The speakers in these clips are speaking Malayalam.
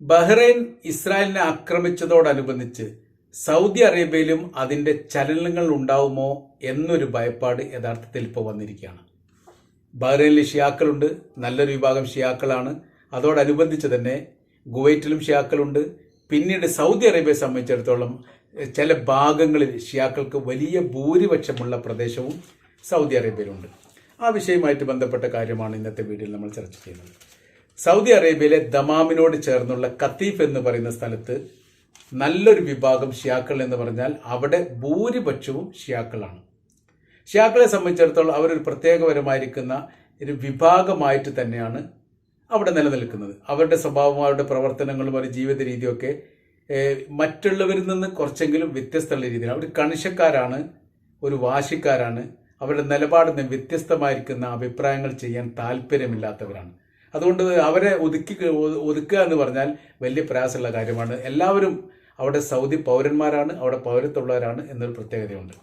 ബഹ്റൈൻ ഇസ്രായേലിനെ ആക്രമിച്ചതോടനുബന്ധിച്ച് സൗദി അറേബ്യയിലും അതിന്റെ ചലനങ്ങൾ ഉണ്ടാവുമോ എന്നൊരു ഭയപ്പാട് യഥാർത്ഥത്തിൽ ഇപ്പോൾ വന്നിരിക്കുകയാണ്. ബഹ്റൈനിൽ ഷിയാക്കളുണ്ട് നല്ലൊരു വിഭാഗം ഷിയാക്കളാണ്. അതോടനുബന്ധിച്ച് തന്നെ കുവൈറ്റിലും ഷിയാക്കളുണ്ട്. പിന്നീട് സൗദി അറേബ്യയെ സംബന്ധിച്ചിടത്തോളം ചില ഭാഗങ്ങളിൽ ഷിയാക്കൾക്ക് വലിയ ഭൂരിപക്ഷമുള്ള പ്രദേശവും സൗദി അറേബ്യയിലുണ്ട്. ആ വിഷയവുമായിട്ട് ബന്ധപ്പെട്ട കാര്യമാണ് ഇന്നത്തെ വീഡിയോയിൽ നമ്മൾ ചർച്ച ചെയ്യുന്നത്. സൗദി അറേബ്യയിലെ ദമാമിനോട് ചേർന്നുള്ള കത്തീഫ് എന്ന് പറയുന്ന സ്ഥലത്ത് നല്ലൊരു വിഭാഗം ഷിയാക്കൾ എന്ന് പറഞ്ഞാൽ അവിടെ ഭൂരിപക്ഷവും ഷിയാക്കളാണ്. ഷിയാക്കളെ സംബന്ധിച്ചിടത്തോളം അവരൊരു പ്രത്യേകപരമായിരിക്കുന്ന ഒരു വിഭാഗമായിട്ട് തന്നെയാണ് അവിടെ നിലനിൽക്കുന്നത്. അവരുടെ സ്വഭാവവും അവരുടെ പ്രവർത്തനങ്ങളും അവരുടെ ജീവിത രീതിയൊക്കെ മറ്റുള്ളവരിൽ നിന്ന് കുറച്ചെങ്കിലും വ്യത്യസ്തമുള്ള രീതിയിൽ അവർ കണിശക്കാരാണ് ഒരു വാശിക്കാരാണ്. അവരുടെ നിലപാടിൽ നിന്ന് വ്യത്യസ്തമായിരിക്കുന്ന അഭിപ്രായങ്ങൾ ചെയ്യാൻ താല്പര്യമില്ലാത്തവരാണ്. അതുകൊണ്ട് അവരെ ഒതുക്കി ഒതുക്കുക എന്ന് പറഞ്ഞാൽ വലിയ പ്രയാസമുള്ള കാര്യമാണ്. എല്ലാവരും അവിടെ സൗദി പൗരന്മാരാണ് അവിടെ പൗരത്വമുള്ളവരാണ് എന്നൊരു പ്രത്യേകതയുണ്ട്.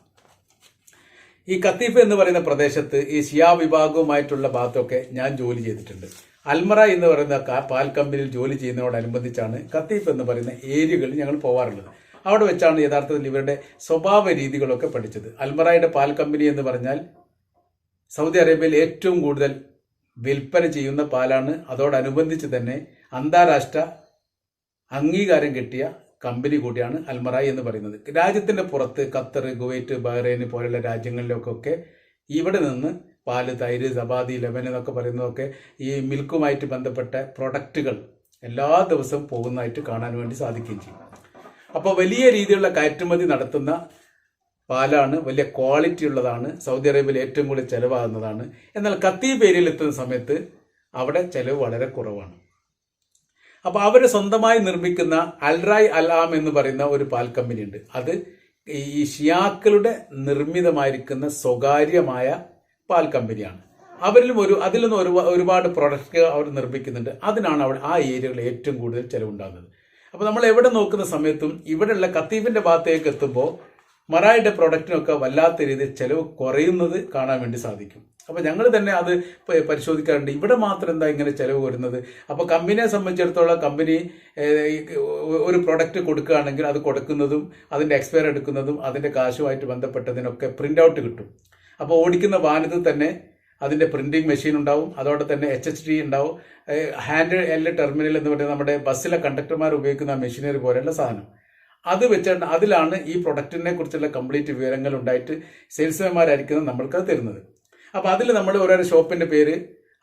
ഈ കത്തീഫ് എന്ന് പറയുന്ന പ്രദേശത്ത് ഈ ഷിയാ വിഭാഗവുമായിട്ടുള്ള ഭാഗത്തൊക്കെ ഞാൻ ജോലി ചെയ്തിട്ടുണ്ട്. അൽമറ എന്ന് പറയുന്ന പാൽ കമ്പനിയിൽ ജോലി ചെയ്യുന്നതോടനുബന്ധിച്ചാണ് കത്തീഫ് എന്ന് പറയുന്ന ഏരിയകളിൽ ഞങ്ങൾ പോവാറുള്ളത്. അവിടെ വെച്ചാണ് യഥാർത്ഥത്തിൽ ഇവരുടെ സ്വഭാവ രീതികളൊക്കെ പഠിച്ചത്. അൽമറയുടെ പാൽ കമ്പനി എന്ന് പറഞ്ഞാൽ സൗദി അറേബ്യയിൽ ഏറ്റവും കൂടുതൽ വിൽപ്പന ചെയ്യുന്ന പാലാണ് അതോടനുബന്ധിച്ച് തന്നെ അന്താരാഷ്ട്ര അംഗീകാരം കിട്ടിയ കമ്പനി കൂടിയാണ് അൽമറായി എന്ന് പറയുന്നത്. രാജ്യത്തിന്റെ പുറത്ത് ഖത്തർ കുവൈറ്റ് ബഹ്റൈൻ പോലുള്ള രാജ്യങ്ങളിലൊക്കെ ഇവിടെ നിന്ന് പാൽ തൈര് സബാദി ലെമൻ എന്നൊക്കെ പറയുന്നതൊക്കെ ഈ മിൽക്കുമായിട്ട് ബന്ധപ്പെട്ട പ്രൊഡക്റ്റുകൾ എല്ലാ ദിവസവും പോകുന്നതായിട്ട് കാണാൻ വേണ്ടി സാധിക്കുകയും ചെയ്യും. അപ്പോൾ വലിയ രീതിയിലുള്ള കയറ്റുമതി നടത്തുന്ന പാലാണ് വലിയ ക്വാളിറ്റി ഉള്ളതാണ്. സൗദി അറേബ്യയിൽ ഏറ്റവും കൂടുതൽ ചിലവാകുന്നതാണ്. എന്നാൽ കത്തീബ് ഏരിയയിൽ എത്തുന്ന സമയത്ത് അവിടെ ചിലവ് വളരെ കുറവാണ്. അപ്പോൾ അവർ സ്വന്തമായി നിർമ്മിക്കുന്ന അൽറായ് അലാം എന്ന് പറയുന്ന ഒരു പാൽ കമ്പനി ഉണ്ട്. അത് ഈ ഷിയാക്കളുടെ നിർമ്മിതമായിരിക്കുന്ന സ്വകാര്യമായ പാൽ കമ്പനിയാണ് അവരിലും ഒരു അതിൽ നിന്ന് ഒരു ഒരുപാട് പ്രൊഡക്റ്റ് അവർ നിർമ്മിക്കുന്നുണ്ട്. അതിനാണ് അവിടെ ആ ഏരിയകളിൽ ഏറ്റവും കൂടുതൽ ചിലവുണ്ടാകുന്നത്. അപ്പോൾ നമ്മൾ എവിടെ നോക്കുന്ന സമയത്തും ഇവിടെയുള്ള കത്തീഫിന്റെ ഭാഗത്തേക്ക് എത്തുമ്പോൾ മറായിയുടെ പ്രൊഡക്റ്റിനൊക്കെ വല്ലാത്ത രീതിയിൽ ചിലവ് കുറയുന്നത് കാണാൻ വേണ്ടി സാധിക്കും. അപ്പോൾ ഞങ്ങൾ തന്നെ അത് പരിശോധിക്കാറുണ്ട്. ഇവിടെ മാത്രം എന്താ ഇങ്ങനെ ചിലവ് വരുന്നത്? അപ്പോൾ കമ്പനിയെ സംബന്ധിച്ചിടത്തോളം കമ്പനി ഒരു പ്രൊഡക്റ്റ് കൊടുക്കുകയാണെങ്കിൽ അത് കൊടുക്കുന്നതും അതിന്റെ എക്സ്പയർ എടുക്കുന്നതും അതിന്റെ കാശുമായിട്ട് ബന്ധപ്പെട്ടതിനൊക്കെ പ്രിന്റ് ഔട്ട് കിട്ടും. അപ്പോൾ ഓടിക്കുന്ന വാഹനത്തിൽ തന്നെ അതിന്റെ പ്രിന്റിംഗ് മെഷീൻ ഉണ്ടാവും. അതോടെ തന്നെ എച്ച് എച്ച് ഡി ഉണ്ടാവും. ഹാൻഡ് എൽ ടെർമിനൽ എന്ന് പറയുന്നത് നമ്മുടെ ബസ്സിലെ കണ്ടക്ടർമാർ ഉപയോഗിക്കുന്ന മെഷീനറി പോലെയുള്ള സാധനം. അത് വെച്ചാണ് അതിലാണ് ഈ പ്രൊഡക്റ്റിനെ കുറിച്ചുള്ള കംപ്ലീറ്റ് വിവരങ്ങൾ ഉണ്ടായിട്ട് സെയിൽസ്മാൻമാരായിരിക്കുന്നത് നമ്മൾക്ക് തരുന്നത്. അപ്പോൾ അതിൽ നമ്മൾ ഓരോ ഷോപ്പിന്റെ പേര്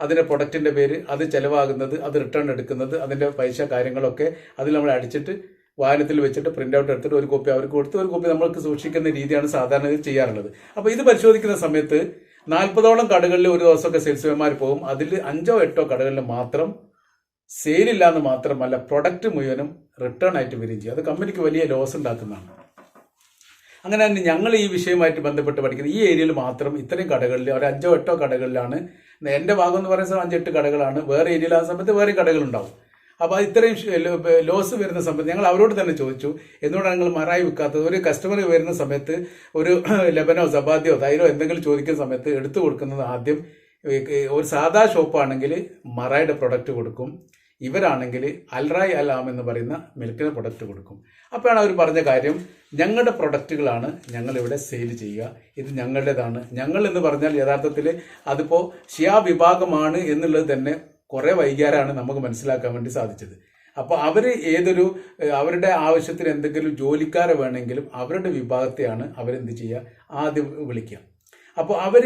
അതിന്റെ പ്രൊഡക്റ്റിന്റെ പേര് അത് ചെലവാകുന്നത് അത് റിട്ടേൺ എടുക്കുന്നത് അതിന്റെ പൈസ കാര്യങ്ങളൊക്കെ അതിൽ നമ്മൾ അടിച്ചിട്ട് വാഹനത്തിൽ വെച്ചിട്ട് പ്രിന്റ് ഔട്ട് എടുത്തിട്ട് ഒരു കോപ്പി അവർക്ക് കൊടുത്ത് ഒരു കോപ്പി നമ്മൾക്ക് സൂക്ഷിക്കുന്ന രീതിയാണ് സാധാരണ ഇത് ചെയ്യാറുള്ളത്. അപ്പോൾ ഇത് പരിശോധിക്കുന്ന സമയത്ത് നാൽപ്പതോളം കടകളിൽ ഒരു ദിവസമൊക്കെ സെയിൽസ്മാൻമാർ പോകും. അതിൽ അഞ്ചോ എട്ടോ കടകളിൽ മാത്രം സെയിലില്ല എന്ന് മാത്രമല്ല പ്രൊഡക്റ്റ് മുഴുവനും റിട്ടേൺ ആയിട്ട് വരികയും ചെയ്യും. അത് കമ്പനിക്ക് വലിയ ലോസ് ഉണ്ടാക്കുന്നതാണ്. അങ്ങനെ തന്നെ ഞങ്ങൾ ഈ വിഷയവുമായിട്ട് ബന്ധപ്പെട്ട് പഠിക്കുന്നത് ഈ ഏരിയയിൽ മാത്രം ഇത്രയും കടകളിൽ ഒരു അഞ്ചോ എട്ടോ കടകളിലാണ്. എന്റെ ഭാഗം എന്ന് പറയുന്നത് അഞ്ചെട്ട് കടകളാണ്. വേറെ ഏരിയയിൽ ആ സമയത്ത് വേറെ കടകളുണ്ടാവും. അപ്പോൾ ഇത്രയും ലോസ് വരുന്ന സമയത്ത് ഞങ്ങൾ അവരോട് തന്നെ ചോദിച്ചു എന്തുകൊണ്ടാണ് നിങ്ങൾ മറായി വിൽക്കാത്തത്? ഒരു കസ്റ്റമർ വരുന്ന സമയത്ത് ഒരു ലബനോ സബാദിയോ തൈരോ എന്തെങ്കിലും ചോദിക്കുന്ന സമയത്ത് എടുത്തു കൊടുക്കുന്നത് ആദ്യം ഒരു സാധാ ഷോപ്പാണെങ്കിൽ മറായുടെ പ്രൊഡക്റ്റ് കൊടുക്കും. ഇവരാണെങ്കിൽ അൽറായ് അലാം എന്ന് പറയുന്ന മിൽക്കിന് പ്രൊഡക്റ്റ് കൊടുക്കും. അപ്പോഴാണ് അവർ പറഞ്ഞ കാര്യം ഞങ്ങളുടെ പ്രൊഡക്റ്റുകളാണ് ഞങ്ങളിവിടെ സെയിൽ ചെയ്യുക. ഇത് ഞങ്ങളുടേതാണ്. ഞങ്ങൾ എന്ന് പറഞ്ഞാൽ യഥാർത്ഥത്തിൽ അതിപ്പോൾ ഷിയാ വിഭാഗമാണ് എന്നുള്ളത് തന്നെ കുറേ വൈകാരാണ് നമുക്ക് മനസ്സിലാക്കാൻ വേണ്ടി സാധിച്ചത്. അപ്പോൾ അവർ ഏതൊരു അവരുടെ ആവശ്യത്തിന് എന്തെങ്കിലും ജോലിക്കാരെ വേണമെങ്കിലും അവരുടെ വിഭാഗത്തെയാണ് അവരെന്ത് ചെയ്യുക? ആദ്യം വിളിക്കുക. അപ്പോൾ അവർ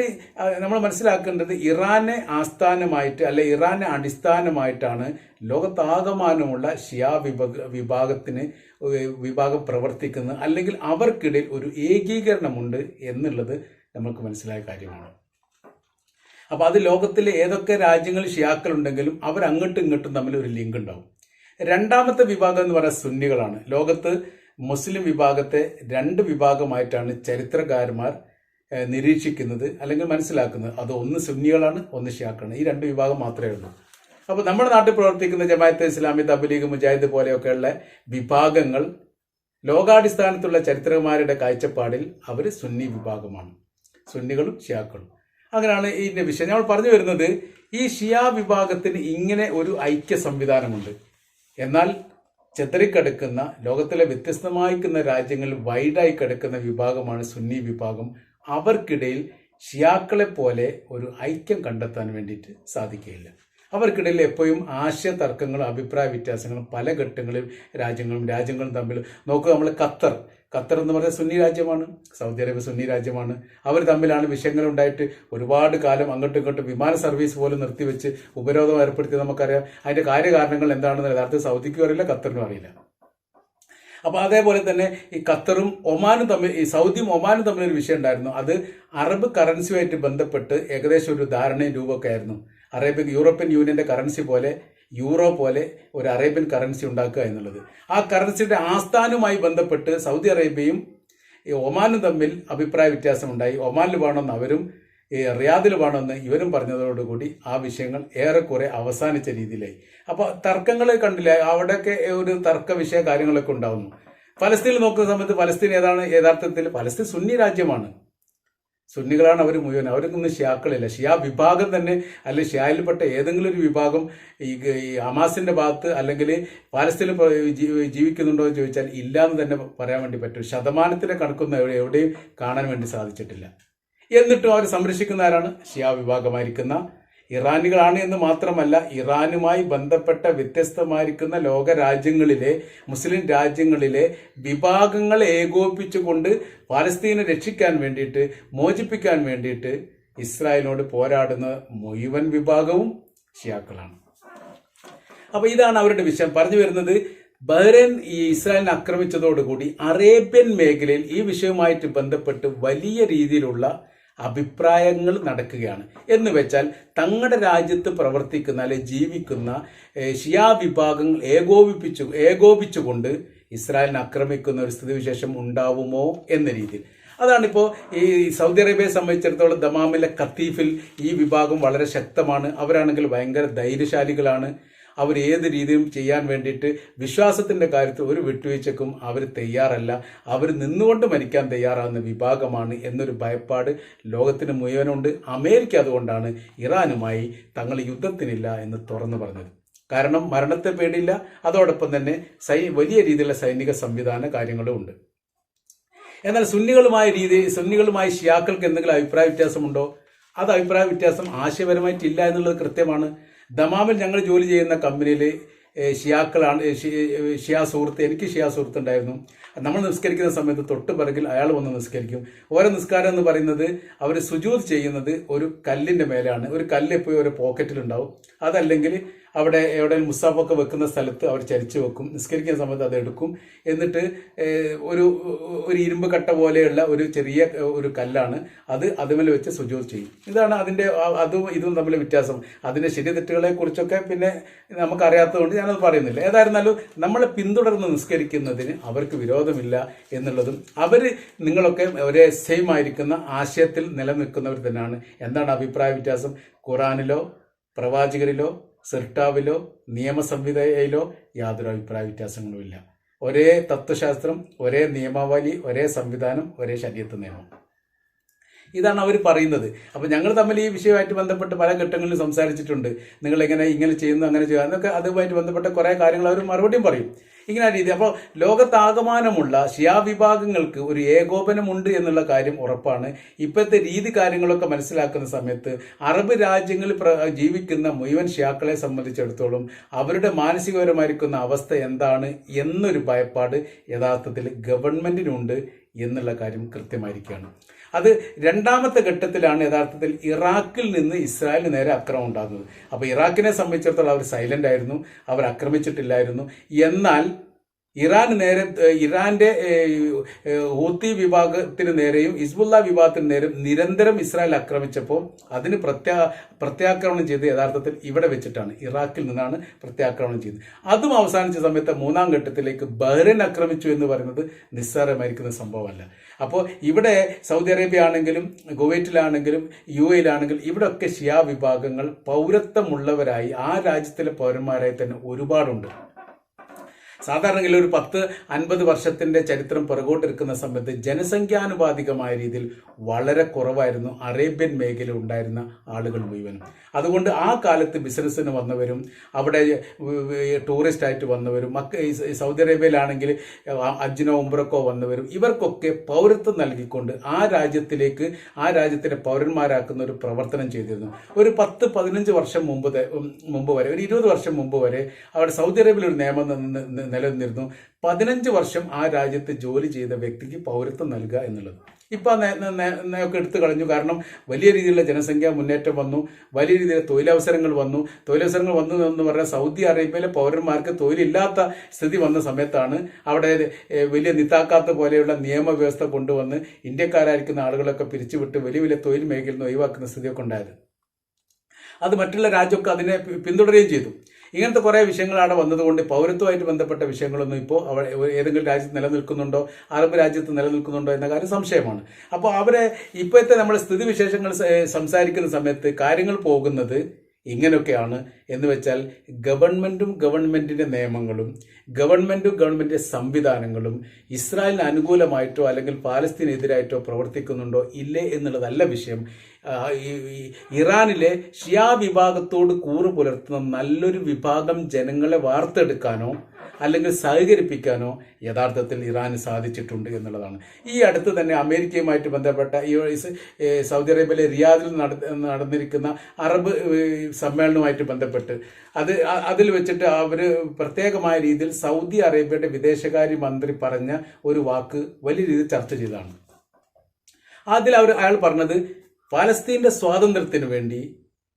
നമ്മൾ മനസ്സിലാക്കേണ്ടത് ഇറാനെ ആസ്ഥാനമായിട്ട് അല്ലെ ഇറാനെ അടിസ്ഥാനമായിട്ടാണ് ലോകത്താകമാനമുള്ള ഷിയാ വിഭാഗ വിഭാഗത്തിന് വിഭാഗം പ്രവർത്തിക്കുന്നത്. അല്ലെങ്കിൽ അവർക്കിടയിൽ ഒരു ഏകീകരണമുണ്ട് എന്നുള്ളത് നമുക്ക് മനസ്സിലായ കാര്യമാണ്. അപ്പോൾ അത് ലോകത്തിലെ ഏതൊക്കെ രാജ്യങ്ങൾ രാജ്യങ്ങളിൽ ഷിയാക്കളുണ്ടെങ്കിലും അവർ അങ്ങോട്ടും ഇങ്ങോട്ടും തമ്മിൽ ഒരു ലിങ്ക് ഉണ്ടാവും. രണ്ടാമത്തെ വിഭാഗം എന്ന് പറയുന്നത് സുന്നികളാണ്. ലോകത്ത് മുസ്ലിം വിഭാഗത്തെ രണ്ട് വിഭാഗമായിട്ടാണ് ചരിത്രകാരന്മാർ നിരീക്ഷിക്കുന്നത് അല്ലെങ്കിൽ മനസ്സിലാക്കുന്നത് അത് ഒന്ന് സുന്നികളാണ് ഒന്ന് ഷിയാക്കാണ് ഈ രണ്ട് വിഭാഗം മാത്രമേ ഉള്ളൂ. അപ്പോൾ നമ്മുടെ നാട്ടിൽ പ്രവർത്തിക്കുന്ന ജമാഅത്ത് ഇസ്ലാമി തബ്ലീഗ് മുജാഹിദ് പോലെയൊക്കെയുള്ള വിഭാഗങ്ങൾ ലോകാടിസ്ഥാനത്തുള്ള ചരിത്രകാരന്മാരുടെ കാഴ്ചപ്പാടിൽ അവർ സുന്നി വിഭാഗമാണ്. സുന്നികളും ഷിയാക്കളും. അങ്ങനെയാണ് ഇതിന്റെ വിഷയം. നമ്മൾ പറഞ്ഞു വരുന്നത് ഈ ഷിയ വിഭാഗത്തിന് ഇങ്ങനെ ഒരു ഐക്യ സംവിധാനമുണ്ട്. എന്നാൽ ചെതറിക്കിടക്കുന്ന ലോകത്തിലെ വ്യത്യസ്തമായിക്കുന്ന രാജ്യങ്ങളിൽ വൈഡായി കിടക്കുന്ന വിഭാഗമാണ് സുന്നി വിഭാഗം അവർക്കിടയിൽ ഷിയാക്കളെ പോലെ ഒരു ഐക്യം കണ്ടെത്താൻ വേണ്ടിയിട്ട് സാധിക്കുകയില്ല. അവർക്കിടയിൽ എപ്പോഴും ആശയ തർക്കങ്ങളും അഭിപ്രായ വ്യത്യാസങ്ങളും പല ഘട്ടങ്ങളിലും രാജ്യങ്ങളും രാജ്യങ്ങളും തമ്മിൽ നോക്കുക നമ്മൾ ഖത്തർ. ഖത്തർ എന്ന് പറയുന്നത് സുന്നി രാജ്യമാണ് സൗദി അറേബ്യ സുന്നി രാജ്യമാണ്. അവർ തമ്മിലാണ് വിഷയങ്ങൾ ഉണ്ടായിട്ട് ഒരുപാട് കാലം അങ്ങോട്ടും ഇങ്ങോട്ടും വിമാന സർവീസ് പോലും നിർത്തിവെച്ച് ഉപരോധം ഏർപ്പെടുത്തി നമുക്കറിയാം. അതിന്റെ കാര്യകാരണങ്ങൾ എന്താണെന്ന് യഥാർത്ഥത്തിൽ സൗദിക്കും അറിയില്ല ഖത്തറിനും അറിയില്ല. അപ്പോൾ അതേപോലെ തന്നെ ഈ ഖത്തറും ഒമാനും തമ്മിൽ ഈ സൗദിയും ഒമാനും തമ്മിൽ ഒരു വിഷയം ഉണ്ടായിരുന്നു. അത് അറബ് കറൻസിയുമായിട്ട് ബന്ധപ്പെട്ട് ഏകദേശം ഒരു ധാരണയും രൂപമൊക്കെ ആയിരുന്നു. അറേബ്യൻ യൂറോപ്യൻ യൂണിയന്റെ കറൻസി പോലെ യൂറോ പോലെ ഒരു അറേബ്യൻ കറൻസി ഉണ്ടാക്കുക എന്നുള്ളത്. ആ കറൻസിയുടെ ആസ്ഥാനവുമായി ബന്ധപ്പെട്ട് സൗദി അറേബ്യയും ഈ ഒമാനും തമ്മിൽ അഭിപ്രായ വ്യത്യാസമുണ്ടായി. ഒമാനിൽ വേണമെന്ന് അവരും റിയാദിൽ വേണമെന്ന് ഇവരും പറഞ്ഞതോടുകൂടി ആ വിഷയങ്ങൾ ഏറെക്കുറെ അവസാനിച്ച രീതിയിലായി. അപ്പോൾ തർക്കങ്ങൾ കണ്ടില്ല? അവിടെയൊക്കെ ഒരു തർക്ക വിഷയ കാര്യങ്ങളൊക്കെ ഉണ്ടാവുന്നു. ഫലസ്തീനിൽ നോക്കുന്ന സമയത്ത് ഫലസ്തീൻ ഏതാണ്? യഥാർത്ഥത്തിൽ ഫലസ്തീൻ സുന്നി രാജ്യമാണ്. സുന്നികളാണ് അവർ മുഴുവൻ അവർക്കൊന്നും ഷിയാക്കളില്ല. ഷിയാ വിഭാഗം തന്നെ അല്ലെങ്കിൽ ഷിയായിൽപ്പെട്ട ഏതെങ്കിലും ഒരു വിഭാഗം ഈ അമാസിന്റെ ഭാഗത്ത് അല്ലെങ്കിൽ പാലസ്തീനിൽ ജീവിക്കുന്നുണ്ടോ എന്ന് ചോദിച്ചാൽ ഇല്ല എന്ന് തന്നെ പറയാൻ വേണ്ടി പറ്റും. ശതമാനത്തിന്റെ കണക്കൊന്നും എവിടെ- എവിടെയും കാണാൻ വേണ്ടി സാധിച്ചിട്ടില്ല. എന്നിട്ടും അവർ സംരക്ഷിക്കുന്ന ആരാണ് ഷിയാ വിഭാഗമായിരിക്കുന്ന ഇറാനികളാണ് എന്ന് മാത്രമല്ല ഇറാനുമായി ബന്ധപ്പെട്ട വ്യത്യസ്തമായിരിക്കുന്ന ലോക രാജ്യങ്ങളിലെ മുസ്ലിം രാജ്യങ്ങളിലെ വിഭാഗങ്ങളെ ഏകോപിപ്പിച്ചുകൊണ്ട് പാലസ്തീനെ രക്ഷിക്കാൻ വേണ്ടിയിട്ട് മോചിപ്പിക്കാൻ വേണ്ടിയിട്ട് ഇസ്രായേലിനോട് പോരാടുന്ന മുഴുവൻ വിഭാഗവും ഷിയാക്കളാണ്. അപ്പൊ ഇതാണ് അവരുടെ വിഷയം. പറഞ്ഞു വരുന്നത് ബഹ്റൈൻ ഈ ഇസ്രായേലിനെ ആക്രമിച്ചതോടുകൂടി അറേബ്യൻ മേഖലയിൽ ഈ വിഷയവുമായിട്ട് ബന്ധപ്പെട്ട് വലിയ രീതിയിലുള്ള അഭിപ്രായങ്ങൾ നടക്കുകയാണ്. എന്ന് വെച്ചാൽ തങ്ങളുടെ രാജ്യത്ത് പ്രവർത്തിക്കുന്ന അല്ലെ ജീവിക്കുന്ന ഷിയാ വിഭാഗങ്ങൾ ഏകോപിപ്പിച്ചു ഏകോപിച്ചുകൊണ്ട് ഇസ്രായേലിനെ ആക്രമിക്കുന്ന ഒരു സ്ഥിതിവിശേഷം ഉണ്ടാവുമോ എന്ന രീതിയിൽ. അതാണിപ്പോൾ ഈ സൗദി അറേബ്യയെ സംബന്ധിച്ചിടത്തോളം ദമാമിലെ ഖത്തീഫിൽ ഈ വിഭാഗം വളരെ ശക്തമാണ്. അവരാണെങ്കിൽ ഭയങ്കര ധൈര്യശാലികളാണ്. അവർ ഏത് രീതിയും ചെയ്യാൻ വേണ്ടിയിട്ട് വിശ്വാസത്തിന്റെ കാര്യത്തിൽ ഒരു വിട്ടുവീഴ്ചക്കും അവർ തയ്യാറല്ല. അവർ നിന്നുകൊണ്ട് മരിക്കാൻ തയ്യാറാകുന്ന വിഭാഗമാണ് എന്നൊരു ഭയപ്പാട് ലോകത്തിന് മുഴുവനുണ്ട്. അമേരിക്ക അതുകൊണ്ടാണ് ഇറാനുമായി തങ്ങൾ യുദ്ധത്തിനില്ല എന്ന് തുറന്നു പറഞ്ഞത്. കാരണം മരണത്തെ പേടിയില്ല. അതോടൊപ്പം തന്നെ സൈ വലിയ രീതിയിലുള്ള സൈനിക സംവിധാന കാര്യങ്ങളും ഉണ്ട്. എന്നാൽ സുന്നികളുമായ രീതി സുന്നികളുമായി ഷിയാക്കൾക്ക് എന്തെങ്കിലും അഭിപ്രായ വ്യത്യാസമുണ്ടോ? അത് അഭിപ്രായ വ്യത്യാസം ആശയപരമായിട്ടില്ല എന്നുള്ളത് കൃത്യമാണ്. ദമാമിൽ ഞങ്ങൾ ജോലി ചെയ്യുന്ന കമ്പനിയിൽ ഷിയാക്കളാണ് ഷിയാ സുഹൃത്ത് എനിക്ക് ഷിയാ സുഹൃത്ത് ഉണ്ടായിരുന്നു. നമ്മൾ നിസ്കരിക്കുന്ന സമയത്ത് തൊട്ട് പിറകിൽ അയാൾ വന്ന് നിസ്കരിക്കും. ഓരോ നിസ്കാരം എന്ന് പറയുന്നത് അവർ സുജൂത് ചെയ്യുന്നത് ഒരു കല്ലിന്റെ മേലാണ്. ഒരു കല്ല് എപ്പോഴും ഒരു പോക്കറ്റിലുണ്ടാവും അതല്ലെങ്കിൽ അവിടെ എവിടെ മുസാഫൊക്കെ വെക്കുന്ന സ്ഥലത്ത് അവർ ചരിച്ചു വെക്കും. നിസ്കരിക്കുന്ന സമയത്ത് അത് എടുക്കും. എന്നിട്ട് ഒരു ഒരു ഇരുമ്പ് കട്ട പോലെയുള്ള ഒരു ചെറിയ ഒരു കല്ലാണ് അത് അതുമേൽ വെച്ച് സുജോ ചെയ്യും. ഇതാണ് അതിന്റെ അതും ഇതും തമ്മിൽ വ്യത്യാസം. അതിന്റെ ശരി തെറ്റുകളെ കുറിച്ചൊക്കെ പിന്നെ നമുക്കറിയാത്തതുകൊണ്ട് ഞാനത് പറയുന്നില്ല. ഏതായിരുന്നാലും നമ്മളെ പിന്തുടർന്ന് നിസ്കരിക്കുന്നതിന് അവർക്ക് വിരോധമില്ല എന്നുള്ളതും അവർ നിങ്ങളൊക്കെ ഒരേ സെയിം ആയിരിക്കുന്ന ആശയത്തിൽ നിലനിൽക്കുന്നവർ തന്നെയാണ്. എന്താണ് അഭിപ്രായ വ്യത്യാസം? ഖുറാനിലോ പ്രവാചകരിലോ സിർട്ടാവിലോ നിയമസംഹിതയിലോ യാതൊരു അഭിപ്രായ വ്യത്യാസങ്ങളുമില്ല. ഒരേ തത്വശാസ്ത്രം ഒരേ നിയമാവലി ഒരേ സംവിധാനം ഒരേ ശരീരത്ത് നിയമം. ഇതാണ് അവർ പറയുന്നത്. അപ്പോൾ ഞങ്ങൾ തമ്മിൽ ഈ വിഷയമായിട്ട് ബന്ധപ്പെട്ട് പല ഘട്ടങ്ങളിലും സംസാരിച്ചിട്ടുണ്ട്. നിങ്ങൾ എങ്ങനെ ഇങ്ങനെ ചെയ്യുന്നു അങ്ങനെ ചെയ്യുക എന്നൊക്കെ അതുമായിട്ട് ബന്ധപ്പെട്ട കുറേ കാര്യങ്ങൾ അവർ മറുപടിയും പറയും. ഇങ്ങനെ രീതി. അപ്പോൾ ലോകത്താകമാനമുള്ള ഷിയാ വിഭാഗങ്ങൾക്ക് ഒരു ഏകോപനമുണ്ട് എന്നുള്ള കാര്യം ഉറപ്പാണ്. ഇപ്പോഴത്തെ രീതി കാര്യങ്ങളൊക്കെ മനസ്സിലാക്കുന്ന സമയത്ത് അറബ് രാജ്യങ്ങളിൽ ജീവിക്കുന്ന മുഴുവൻ ഷിയാക്കളെ സംബന്ധിച്ചിടത്തോളം അവരുടെ മാനസികപരമായിരിക്കുന്ന അവസ്ഥ എന്താണ് എന്നൊരു ഭയപ്പാട് യഥാർത്ഥത്തിൽ ഗവൺമെന്റിനുണ്ട് എന്നുള്ള കാര്യം കൃത്യമായിരിക്കുകയാണ്. അത് രണ്ടാമത്തെ ഘട്ടത്തിലാണ് യഥാർത്ഥത്തിൽ ഇറാഖിൽ നിന്ന് ഇസ്രായേലിന് നേരെ അക്രമം ഉണ്ടാകുന്നത്. അപ്പോൾ ഇറാഖിനെ സംബന്ധിച്ചിടത്തോളം അവർ സൈലന്റ് ആയിരുന്നു. അവർ ആക്രമിച്ചിട്ടില്ലായിരുന്നു. എന്നാൽ ഇറാൻ നേരെ ഇറാന്റെ ഹൂത്തി വിഭാഗത്തിന് നേരെയും ഹിസ്ബുല്ല വിഭാഗത്തിന് നേരെയും നിരന്തരം ഇസ്രായേൽ ആക്രമിച്ചപ്പോൾ അതിന് പ്രത്യാ പ്രത്യാക്രമണം ചെയ്ത് യഥാർത്ഥത്തിൽ ഇവിടെ വെച്ചിട്ടാണ് ഇറാഖിൽ നിന്നാണ് പ്രത്യാക്രമണം ചെയ്തത് അതും അവസാനിച്ച സമയത്ത് മൂന്നാം ഘട്ടത്തിലേക്ക് ബഹ്റൻ ആക്രമിച്ചു എന്ന് പറയുന്നത് നിസ്സാരമായിരിക്കുന്ന സംഭവമല്ല. അപ്പോൾ ഇവിടെ സൗദി അറേബ്യ ആണെങ്കിലും കുവൈറ്റിലാണെങ്കിലും യു എയിലാണെങ്കിലും ഇവിടെയൊക്കെ ഷിയാ വിഭാഗങ്ങൾ പൗരത്വമുള്ളവരായി ആ രാജ്യത്തിലെ പൗരന്മാരായി തന്നെ ഒരുപാടുണ്ട്. സാധാരണയിൽ ഒരു പത്ത് അൻപത് വർഷത്തിന്റെ ചരിത്രം പുറകോട്ടിരിക്കുന്ന സമയത്ത് ജനസംഖ്യാനുപാതികമായ രീതിയിൽ വളരെ കുറവായിരുന്നു അറേബ്യൻ മേഖല ഉണ്ടായിരുന്ന ആളുകൾ മുഴുവനും. അതുകൊണ്ട് ആ കാലത്ത് ബിസിനസ്സിന് വന്നവരും അവിടെ ടൂറിസ്റ്റ് ആയിട്ട് വന്നവരും മക്ക സൗദി അറേബ്യയിലാണെങ്കിൽ അജ്ജിനോ ഉംബ്രക്കോ വന്നവരും ഇവർക്കൊക്കെ പൗരത്വം നൽകിക്കൊണ്ട് ആ രാജ്യത്തിലേക്ക് ആ രാജ്യത്തിന്റെ പൗരന്മാരാക്കുന്ന ഒരു പ്രവർത്തനം ചെയ്തിരുന്നു. ഒരു പത്ത് പതിനഞ്ച് വർഷം മുമ്പ് മുമ്പ് വരെ ഒരു ഇരുപത് വർഷം മുമ്പ് വരെ അവിടെ സൗദി അറേബ്യയിൽ ഒരു നിയമം നിലനിന്നിരുന്നു. പതിനഞ്ച് വർഷം ആ രാജ്യത്ത് ജോലി ചെയ്ത വ്യക്തിക്ക് പൗരത്വം നൽകുക എന്നുള്ളത്. ഇപ്പൊ ഒക്കെ എടുത്തു കളഞ്ഞു. കാരണം വലിയ രീതിയിലുള്ള ജനസംഖ്യ മുന്നേറ്റം വന്നു. വലിയ രീതിയിലുള്ള തൊഴിലവസരങ്ങൾ വന്നു. തൊഴിലവസരങ്ങൾ വന്നു എന്ന് പറഞ്ഞാൽ സൗദി അറേബ്യയിലെ പൗരന്മാർക്ക് തൊഴിലില്ലാത്ത സ്ഥിതി വന്ന സമയത്താണ് അവിടെ വലിയ നിത്താക്കാത്ത പോലെയുള്ള നിയമവ്യവസ്ഥ കൊണ്ടുവന്ന് ഇന്ത്യക്കാരായിരിക്കുന്ന ആളുകളൊക്കെ പിരിച്ചുവിട്ട് വലിയ വലിയ തൊഴിൽ മേഖലയിൽ നിന്ന് ഒഴിവാക്കുന്ന സ്ഥിതിയൊക്കെ ഉണ്ടായത്. അത് മറ്റുള്ള രാജ്യമൊക്കെ അതിനെ പിന്തുടരുകയും ചെയ്തു. ഇങ്ങനത്തെ കുറേ വിഷയങ്ങൾ അവിടെ വന്നതുകൊണ്ട് പൗരത്വമായിട്ട് ബന്ധപ്പെട്ട വിഷയങ്ങളൊന്നും ഇപ്പോൾ അവിടെ ഏതെങ്കിലും രാജ്യത്ത് നിലനിൽക്കുന്നുണ്ടോ? അറബ് രാജ്യത്ത് നിലനിൽക്കുന്നുണ്ടോ എന്ന കാര്യം സംശയമാണ്. അപ്പോൾ അവരെ ഇപ്പോഴത്തെ നമ്മൾ സ്ഥിതിവിശേഷങ്ങൾ സംസാരിക്കുന്ന സമയത്ത് കാര്യങ്ങൾ പോകുന്നത് ഇങ്ങനെയൊക്കെയാണ്. എന്ന് വെച്ചാൽ ഗവൺമെന്റും ഗവൺമെന്റിന്റെ നിയമങ്ങളും ഗവൺമെന്റും ഗവൺമെന്റിന്റെ സംവിധാനങ്ങളും ഇസ്രായേലിന് അനുകൂലമായിട്ടോ അല്ലെങ്കിൽ പാലസ്തീനെതിരായിട്ടോ പ്രവർത്തിക്കുന്നുണ്ടോ? ഇല്ലേ എന്നുള്ളതല്ല വിഷയം. ഇറാനിലെ ഷിയാ വിഭാഗത്തോട് കൂറ് പുലർത്തുന്ന നല്ലൊരു വിഭാഗം ജനങ്ങളെ വാർത്തെടുക്കാനോ അല്ലെങ്കിൽ സഹകരിപ്പിക്കാനോ യഥാർത്ഥത്തിൽ ഇറാന് സാധിച്ചിട്ടുണ്ട് എന്നുള്ളതാണ്. ഈ അടുത്ത് തന്നെ അമേരിക്കയുമായിട്ട് ബന്ധപ്പെട്ട ഈ സൗദി അറേബ്യയിലെ റിയാദിൽ നടന്നിരിക്കുന്ന അറബ് സമ്മേളനവുമായിട്ട് ബന്ധപ്പെട്ട് അത് അതിൽ വെച്ചിട്ട് അവർ പ്രത്യേകമായ രീതിയിൽ സൗദി അറേബ്യയുടെ വിദേശകാര്യ മന്ത്രി പറഞ്ഞ ഒരു വാക്ക് വലിയ രീതിയിൽ ചർച്ച ചെയ്തതാണ്. അതിൽ അവർ അയാൾ പറഞ്ഞത് പാലസ്തീന്റെ സ്വാതന്ത്ര്യത്തിന് വേണ്ടി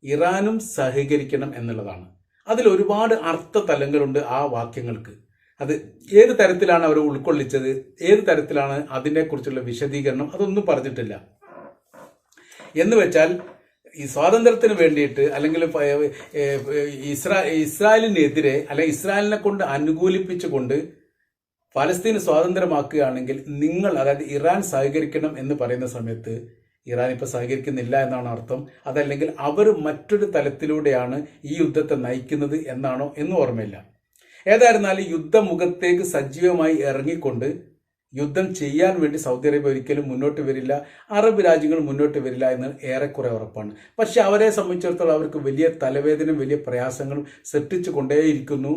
ഇറാനും സഹകരിക്കണം എന്നുള്ളതാണ്. അതിൽ ഒരുപാട് അർത്ഥ തലങ്ങളുണ്ട് ആ വാക്യങ്ങൾക്ക്. അത് ഏത് തരത്തിലാണ് അവർ ഉൾക്കൊള്ളിച്ചത്? ഏത് തരത്തിലാണ് അതിനെക്കുറിച്ചുള്ള വിശദീകരണം? അതൊന്നും പറഞ്ഞിട്ടില്ല. എന്ന് വെച്ചാൽ ഈ സ്വാതന്ത്ര്യത്തിന് വേണ്ടിയിട്ട് അല്ലെങ്കിൽ ഇസ്രാ ഇസ്രായേലിനെതിരെ അല്ലെങ്കിൽ ഇസ്രായേലിനെ കൊണ്ട് അനുകൂലിപ്പിച്ചുകൊണ്ട് ഫലസ്തീന് സ്വാതന്ത്ര്യമാക്കുകയാണെങ്കിൽ നിങ്ങൾ അതായത് ഇറാൻ സഹകരിക്കണം എന്ന് പറയുന്ന സമയത്ത് ഇറാൻ ഇപ്പൊ സഹകരിക്കുന്നില്ല എന്നാണ് അർത്ഥം. അതല്ലെങ്കിൽ അവർ മറ്റൊരു തലത്തിലൂടെയാണ് ഈ യുദ്ധത്തെ നയിക്കുന്നത് എന്നാണോ എന്നും ഓർമ്മയില്ല. ഏതായിരുന്നാലും യുദ്ധമുഖത്തേക്ക് സജീവമായി ഇറങ്ങിക്കൊണ്ട് യുദ്ധം ചെയ്യാൻ വേണ്ടി സൗദി അറേബ്യ ഒരിക്കലും മുന്നോട്ട് വരില്ല. അറബ് രാജ്യങ്ങൾ മുന്നോട്ട് വരില്ല എന്ന് ഏറെക്കുറെ ഉറപ്പാണ്. പക്ഷെ അവരെ സംബന്ധിച്ചിടത്തോളം അവർക്ക് വലിയ തലവേദനയും വലിയ പ്രയാസങ്ങളും സൃഷ്ടിച്ചു കൊണ്ടേയിരിക്കുന്നു.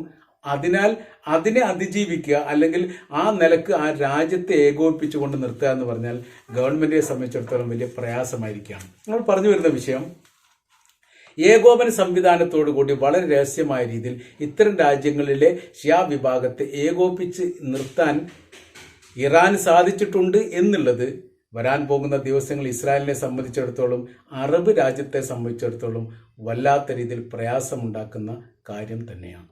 അതിനാൽ അതിനെ അതിജീവിക്കുക അല്ലെങ്കിൽ ആ നിലയ്ക്ക് ആ രാജ്യത്തെ ഏകോപിപ്പിച്ചുകൊണ്ട് നിർത്തുക എന്ന് പറഞ്ഞാൽ ഗവൺമെന്റിനെ സംബന്ധിച്ചിടത്തോളം വലിയ പ്രയാസമായിരിക്കുകയാണ്. നമ്മൾ പറഞ്ഞു വരുന്ന വിഷയം ഏകോപന സംവിധാനത്തോടു കൂടി വളരെ രഹസ്യമായ രീതിയിൽ ഇത്തരം രാജ്യങ്ങളിലെ ഷിയാ വിഭാഗത്തെ ഏകോപിച്ച് നിർത്താൻ ഇറാൻ സാധിച്ചിട്ടുണ്ട് എന്നുള്ളത് വരാൻ പോകുന്ന ദിവസങ്ങൾ ഇസ്രായേലിനെ സംബന്ധിച്ചിടത്തോളം അറബ് രാജ്യത്തെ സംബന്ധിച്ചിടത്തോളം വല്ലാത്ത രീതിയിൽ പ്രയാസമുണ്ടാക്കുന്ന കാര്യം തന്നെയാണ്.